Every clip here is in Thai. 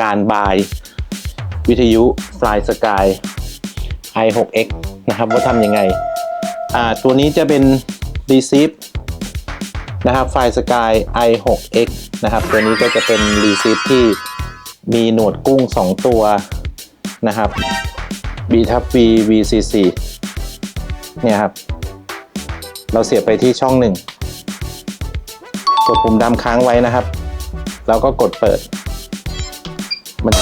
การบาย วิทยุ Fly Sky i6x นะครับว่าทำยังไง อ่าตัวนี้จะเป็น receive นะครับ Fly Sky i6x นะครับ ตัวนี้ก็จะเป็น receive ที่มีหนวดกุ้ง 2 ตัวนะครับ b t v VCC เนี่ยครับ เราเสียบไปที่ช่องหนึ่งกดปุ่มดำค้างไว้นะครับ แล้วก็กดเปิด มัน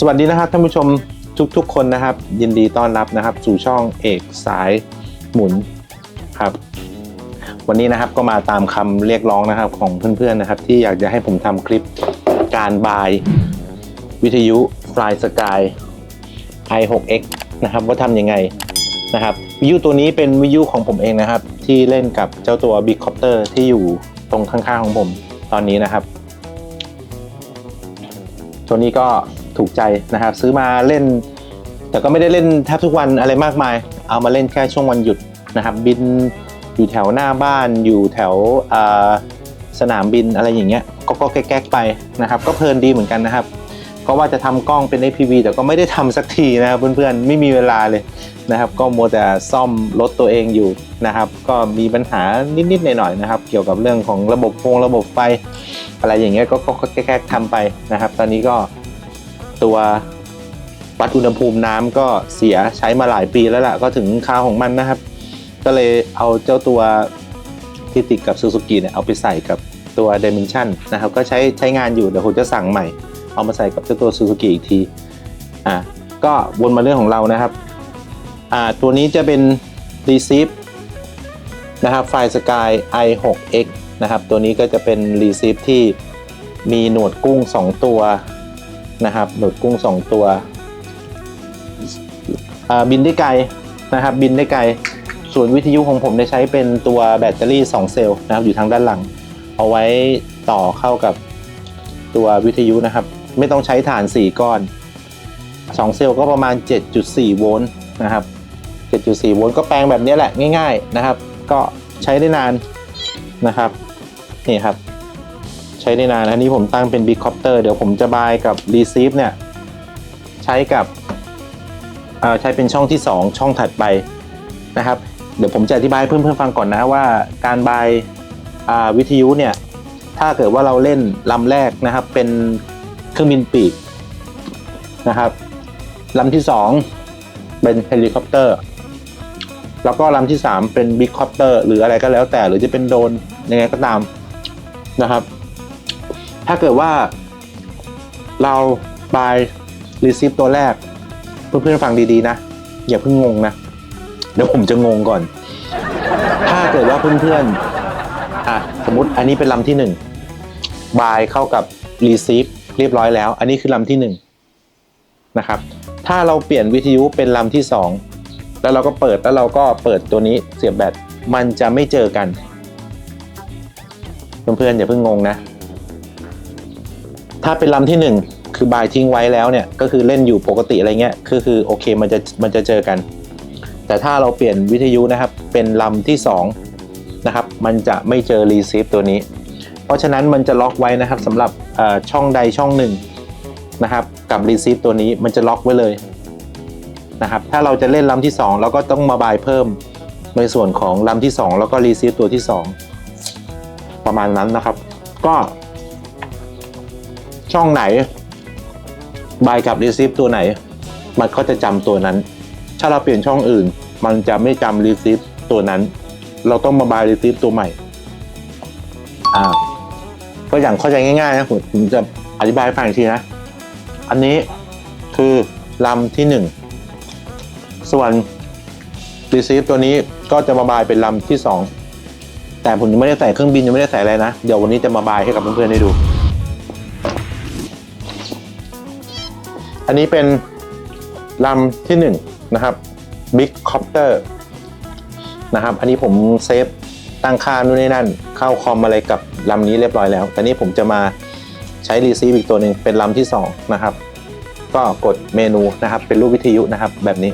สวัสดีนะครับท่านผู้ชมทุกๆคนนะครับ ยินดีต้อนรับนะครับ สู่ช่องเอกสายหมุนครับ วันนี้นะครับก็มาตามคำเรียกร้องนะครับของเพื่อนๆนะครับ ที่อยากจะให้ผมทำคลิปการบาย วิทยุ Fly Sky i6x นะครับว่าทำยังไงนะครับวิทยุตัวนี้เป็นวิทยุของผมเองนะครับ ที่เล่นกับเจ้าตัว Big Copter ที่อยู่ตรงข้างๆของผมตอนนี้นะครับ ตัวนี้ก็ถูกใจนะครับ ซื้อมาเล่น แต่ก็ไม่ได้เล่นแทบทุกวันอะไรมากมาย เอามาเล่นแค่ช่วงวันหยุดนะครับ บินอยู่แถวหน้าบ้านอยู่แถวสนามบินอะไรอย่างเงี้ยก็ก็แก๊กๆไปนะครับ ก็เพลินดีเหมือนกันนะครับ ก็ว่าจะทำกล้องเป็น APV แต่ก็ไม่ได้ทำสักทีนะครับเพื่อนๆไม่มีเวลาเลยนะครับก็มัวแต่ซ่อมรถตัวเองอยู่นะครับก็มีปัญหานิดๆหน่อยๆนะครับเกี่ยวกับเรื่องของระบบโฟงระบบไฟอะไรอย่างเงี้ยก็แก๊กๆทำไปนะครับ ตอนนี้ก็ตัววัดอุณหภูมิน้ำก็เสียใช้มาหลายปีแล้วล่ะก็ถึงคราวของมันนะครับ ก็เลยเอาเจ้าตัวที่ติดกับ Suzuki เนี่ยเอาไปใส่กับตัว Dimension นะครับก็ใช้ใช้งานอยู่เดี๋ยวผมจะสั่งใหม่ เอามาใส่กับเจ้าตัว Suzuki อีกทีอะก็วนมาเรื่องของเรานะครับอ่าตัวนี้จะเป็น r e c e i v นะครับ Fly Sky i6x นะครับ ตัวนี้ก็จะเป็น r e c e i v ที่มีหนวดกุ้ง 2 ตัวนะครับ หนวดกุ้ง 2 ตัวอ่าบินได้ไกลนะครับ บินได้ไกล ส่วนวิทยุของผมได้ใช้เป็นตัวแบตเตอรี่ 2 เซลล์นะครับ อยู่ทางด้านหลัง เอาไว้ต่อเข้ากับตัววิทยุนะครับ ไม่ต้องใช้ฐาน 4 ก้อน 2 เซลล์ก็ประมาณ 7.4 โวลต์นะครับ 7.4 โวลต์ก็แปลงแบบนี้แหละง่าย ๆนะครับ ก็ใช้ได้นานนะครับนี่ครับ ใช้ได้นานนะนี่ผมตั้งเป็น Big Copter เดี๋ยวผมจะบายกับ Receive เนี่ย ใช้กับเอ่อใช้เป็นช่องที่ 2 ช่องถัดไปนะครับ เดี๋ยวผมจะอธิบายเพื่อนๆฟังก่อนนะว่าการบายวิทยุเนี่ยถ้าเกิดว่าเราเล่นลำแรกนะครับเป็น เครื่องบินปีกนะครับลำที่2เป็นเฮลิคอปเตอร์ แล้วก็ลำที่3เป็นบิ๊กคอปเตอร์หรืออะไรก็แล้วแต่ หรือจะเป็นโดนยังไงก็ตามนะครับ ถ้าเกิดว่าเราบายรีซีฟตัวแรก เพื่อนๆฟังดีๆนะ อย่าเพิ่งงงนะ เดี๋ยวผมจะงงก่อน ถ้าเกิดว่าเพื่อนๆอะสมมติอันนี้เป็นลำที่หนึ่งบายเข้ากับรีซีฟ เรียบร้อยแล้ว อันนี้คือลำที่หนึ่งนะครับ ถ้าเราเปลี่ยนวิทยุเป็นลำที่สองแล้วเราก็เปิดแล้วเราก็เปิดตัวนี้เสียบแบตมันจะไม่เจอกัน เพื่อนๆอย่าเพิ่งงงนะ ถ้าเป็นลำที่หนึ่งคือบายทิ้งไว้แล้วเนี่ยก็คือเล่นอยู่ปกติอะไรเงี้ยคือคือโอเคมันจะมันจะเจอกัน แต่ถ้าเราเปลี่ยนวิทยุนะครับเป็นลำที่สองนะครับมันจะไม่เจอรีเซฟตัวนี้ เพราะฉะนั้นมันจะล็อกไว้นะครับสำหรับช่องใดช่องหนึ่งนะครับ กับรีซีฟตัวนี้มันจะล็อกไว้เลยนะครับ ถ้าเราจะเล่นลำที่สองเราก็ต้องมาบายเพิ่มในส่วนของลำที่สองแล้วก็รีซีฟตัวที่สองประมาณนั้นนะครับ ก็ ช่องไหนบายกับ receive ตัวไหน มันก็จะจำตัวนั้น ถ้าเราเปลี่ยนช่องอื่น มันจะไม่จำ receive ตัวนั้น เราต้องมาบาย receive ตัวใหม่อ่า ก็อย่างเข้าใจง่ายๆนะผมผมจะอธิบายให้ฟังอีกทีนะ อันนี้คือลำที่หนึ่งส่วน receive ตัวนี้ก็จะมาบายเป็นลำที่สองแต่ผมยังไม่ได้ใส่เครื่องบินยังไม่ได้ใส่อะไรนะ เดี๋ยววันนี้จะมาบายให้กับเพื่อนๆได้ดู อันนี้เป็นลำที่หนึ่งนะครับ Big Copter นะครับ อันนี้ผมเซฟ ตั้งค่านู่นนี่นั่น เข้าคอมอะไรกับลำนี้เรียบร้อยแล้ว แต่นี่ผมจะมาใช้ receive อีกตัวหนึ่งเป็นลำที่2นะครับ ก็กดเมนูนะครับ เป็นรูปวิทยุนะครับแบบนี้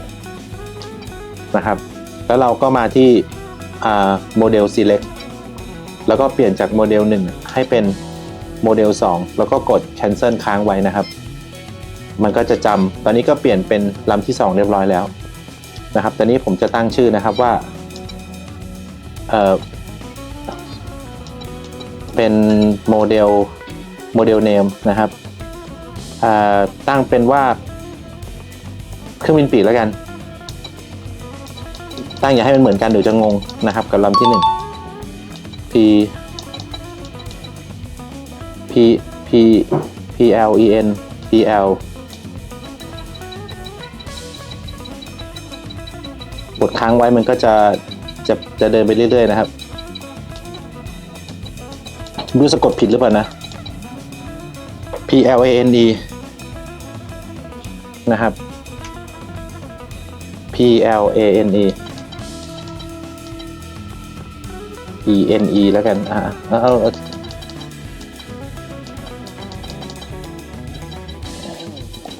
นะครับ แล้วเราก็มาที่โมเดล select แล้วก็เปลี่ยนจากโมเดล 1 ให้เป็นโมเดล 2 แล้วก็กด cancel ค้างไว้นะครับ มันก็จะจำตอนนี้ก็เปลี่ยนเป็นลำที่ 2 เรียบร้อยแล้วนะครับ ตอนนี้ผมจะตั้งชื่อนะครับว่า เป็นโมเดลโมเดลเนมนะครับตั้งเป็นว่าเครื่องบินปีกแล้วกัน ตั้งอย่าให้มันเหมือนกันเดี๋ยวจะงงนะครับกับลำที่ 1 P P P P L E N P L กดค้างไว้มันก็จะจะจะเดินไปเรื่อยๆนะครับ ดูสะกดผิดหรือเปล่านะ P L A N E นะครับ P L A N E E N E แล้วกัน อ่าเอาเอาเอา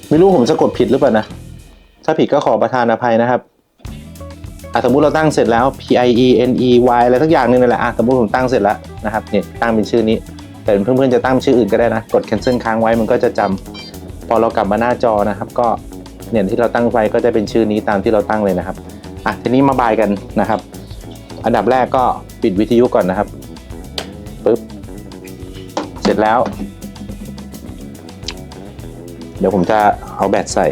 ไม่รู้ผมสะกดผิดหรือเปล่านะ ถ้าผิดก็ขอประทานอภัยนะครับ อะสมมุติเราตั้งเสร็จแล้ว P I E N E Y อะไรสักอย่างนึงนั่นแหละอะสมมุติผมตั้งเสร็จแล้วนะครับเนี่ยตั้งเป็นชื่อนี้ แต่เพื่อนๆจะตั้งชื่ออื่นก็ได้นะ กด cancel ค้างไว้มันก็จะจำพอเรากลับมาหน้าจอนะครับ ก็เนี่ยที่เราตั้งไว้ก็จะเป็นชื่อนี้ตามที่เราตั้งเลยนะครับอะทีนี้มาบายกันนะครับ อันดับแรกก็ปิดวิทยุก่อนนะครับปึ๊บเสร็จแล้ว เดี๋ยวผมจะเอาแบตใส่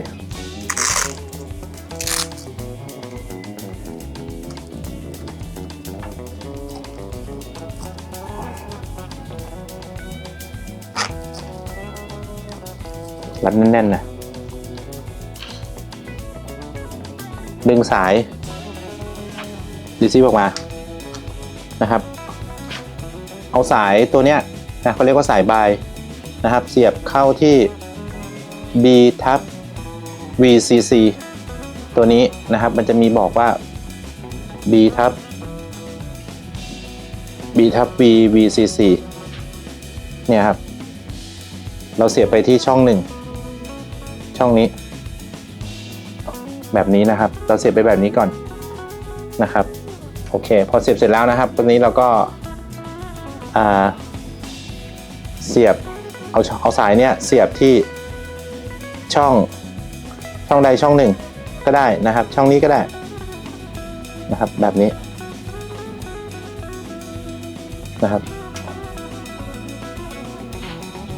รัดแน่นๆนะดึงสายดีซีออกมานะครับ เอาสายตัวเนี้ยนะเขาเรียกว่าสายบายนะครับ เสียบเข้าที่ B ทับ VCC ตัวนี้นะครับ มันจะมีบอกว่า B ทับ B ทับ V VCC เนี่ยครับ เราเสียบไปที่ช่องหนึ่ง ช่องนี้ แบบนี้นะครับ เราเสียบไปแบบนี้ก่อนนะครับโอเคพอเสียบเสร็จแล้วนะครับตรงนี้เราก็าเสียบเอาเอาสายเนี่ยเสียบที่ช่องช่องใดช่องหนึ่งก็ได้นะครับ ช่องนี้ก็ได้นะครับแบบนี้นะครับ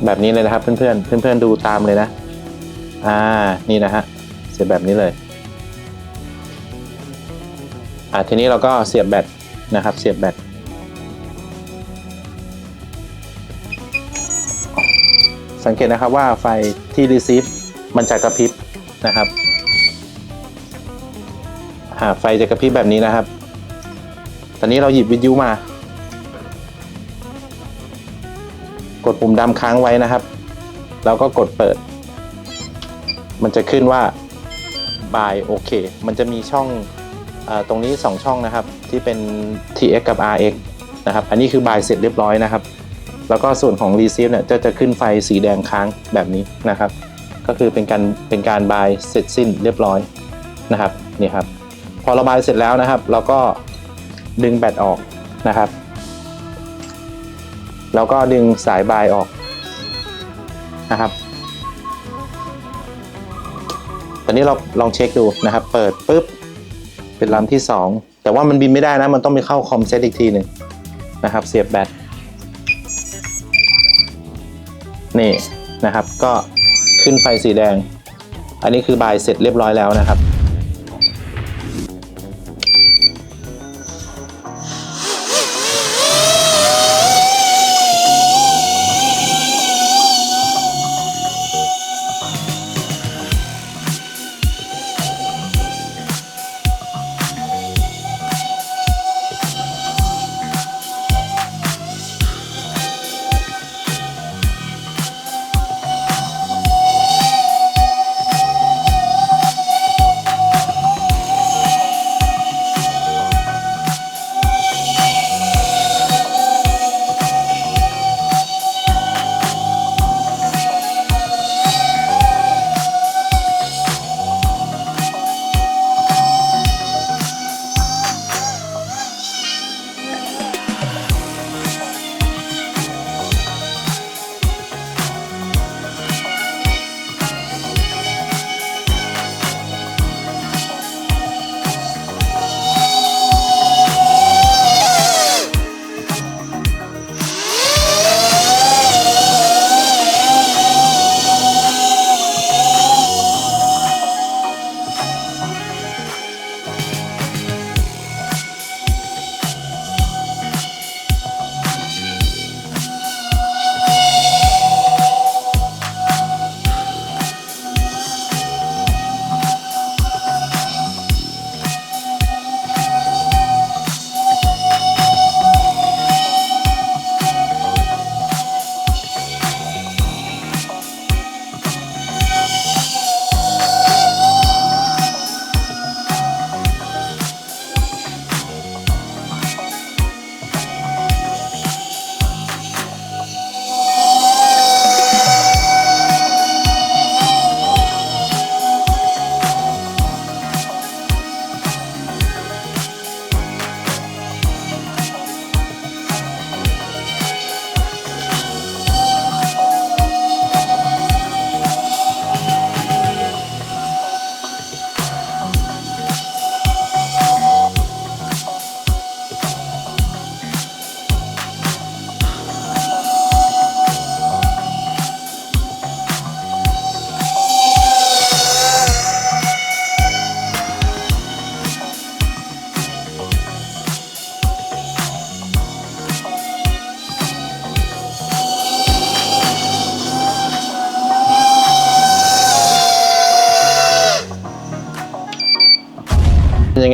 แบบนี้เลยนะครับเพื่อนๆเพื่อนๆดูตามเลยนะ อ่า นี่นะฮะ เสียบแบบนี้เลย อ่าทีนี้เราก็เสียบแบตนะครับ เสียบแบต สังเกตนะครับว่าไฟที่ receive มันจะกระพริบนะครับอ่าไฟจะกระพริบแบบนี้นะครับ ตอนนี้เราหยิบวิทยุมา กดปุ่มดำค้างไว้นะครับ แล้วก็กดเปิด มันจะขึ้นว่า by โอเค มันจะมีช่องอตรงนี้ 2 ช่องนะครับ ที่เป็น TX กับ RX นะครับ อันนี้คือ by เสร็จเรียบร้อยนะครับ แล้วก็ส่วนของ receive เนี่ยจะจะขึ้นไฟสีแดงค้างแบบนี้นะครับ ก็คือเป็นการเป็นการ by เสร็จสิ้นเรียบร้อยนะครับนี่ครับ พอระบายเสร็จแล้วนะครับ เราก็ดึงแบตออกนะครับ แล้วก็ดึงสายบายออกนะครับ ตอนนี้เราลองเช็คดูนะครับ เปิดปุ๊บ เป็นลำที่ 2 แต่ว่ามันบินไม่ได้นะ มันต้องไปเข้าคอมเซตอีกทีหนึ่งนะครับ เสียบแบต นี่นะครับ ก็ขึ้นไฟสีแดง อันนี้คือบายเสร็จเรียบร้อยแล้วนะครับ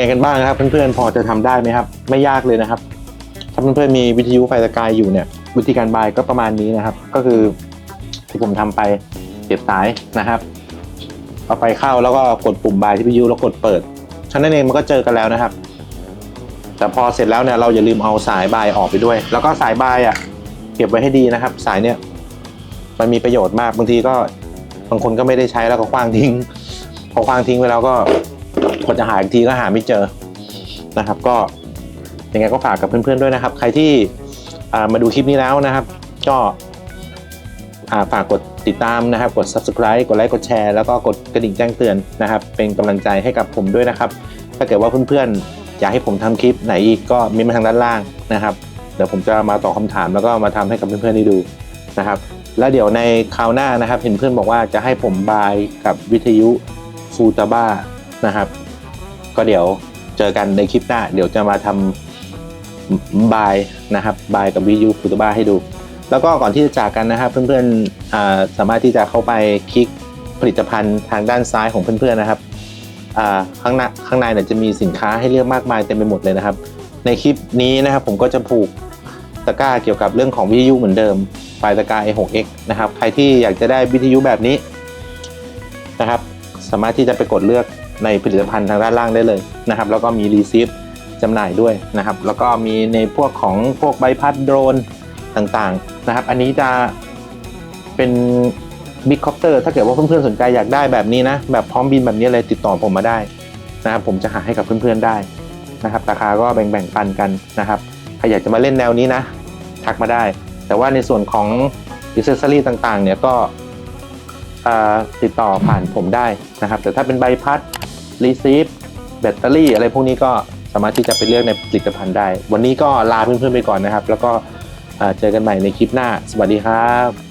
ไงกันบ้างนะครับ เพื่อนๆพอจะทำได้ไหมครับ ไม่ยากเลยนะครับ ถ้าเพื่อนๆมีวิทยุไฟสกายอยู่เนี่ย วิธีการบายก็ประมาณนี้นะครับ ก็คือที่ผมทำไปเสียบสายนะครับเอาไฟเข้าแล้วก็กดปุ่มบายที่วิทยุแล้วกดเปิดฉะนั้นเองมันก็เจอกันแล้วนะครับ แต่พอเสร็จแล้วเนี่ยเราอย่าลืมเอาสายบายออกไปด้วย แล้วก็สายบายอะเก็บไว้ให้ดีนะครับ สายเนี่ยมันมีประโยชน์มากบางทีก็บางคนก็ไม่ได้ใช้แล้วก็คว้างทิ้ง พอคว้างทิ้งไปแล้วก็ กดจะหาอีกทีก็หาไม่เจอนะครับ ก็ยังไงก็ฝากกับเพื่อนๆด้วยนะครับ ใครที่มาดูคลิปนี้แล้วนะครับ ก็ฝากกดติดตามนะครับ กด subscribe กดไลค์กดแชร์แล้วก็กดกระดิ่งแจ้งเตือนนะครับ เป็นกำลังใจให้กับผมด้วยนะครับ ถ้าเกิดว่าเพื่อนๆอยากให้ผมทำคลิปไหนอีกก็มีมาทางด้านล่างนะครับ เดี๋ยวผมจะมาตอบคำถามแล้วก็มาทำให้กับเพื่อนๆได้ดูนะครับ แล้วเดี๋ยวในคราวหน้านะครับ เห็นเพื่อนบอกว่าจะให้ผมบายกับวิทยุฟูตาบ้านะครับ ก็เดี๋ยวเจอกันในคลิปหน้า เดี๋ยวจะมาทำบายนะครับบายกับวิทยุฟูตบ้าให้ดู แล้วก็ก่อนที่จะจากกันนะครับเพื่อนๆสามารถที่จะเข้าไปคลิกผลิตภัณฑ์ทางด้านซ้ายของเพื่อนๆนะครับข้างหน้าข้างในเนี่ยจะมีสินค้าให้เลือกมากมายเต็มไปหมดเลยนะครับ ในคลิปนี้นะครับผมก็จะผูกตะกร้าเกี่ยวกับเรื่องของวิทยุเหมือนเดิมไฟล์ตะกร้า A6X นะครับ ใครที่อยากจะได้วิทยุแบบนี้นะครับ สามารถที่จะไปกดเลือก ในผลิตภัณฑ์ทางด้านล่างได้เลยนะครับ แล้วก็มีรีซิฟจำหน่ายด้วยนะครับ แล้วก็มีในพวกของพวกใบพัดโดรนต่างๆนะครับ อันนี้จะเป็นบิ๊กคอปเตอร์ถ้าเกิดว่าเพื่อนๆสนใจอยากได้แบบนี้นะ แบบพร้อมบินแบบนี้เลยติดต่อผมมาได้นะครับผมจะหาให้กับเพื่อนๆได้นะครับ ราคาก็แบ่งๆปันกันนะครับใครอยากจะมาเล่นแนวนี้นะ ทักมาได้ แต่ว่าในส่วนของอิสเซอรี่ต่างๆ เนี่ยก็ติดต่อผ่านผมได้นะครับ แต่ถ้าเป็นใบพัด รีซีฟแบตเตอรี่อะไรพวกนี้ก็สามารถที่จะไปเลือกในผลิตภัณฑ์ได้ วันนี้ก็ลาเพื่อนๆไปก่อนนะครับ แล้วก็เจอกันใหม่ในคลิปหน้า สวัสดีครับ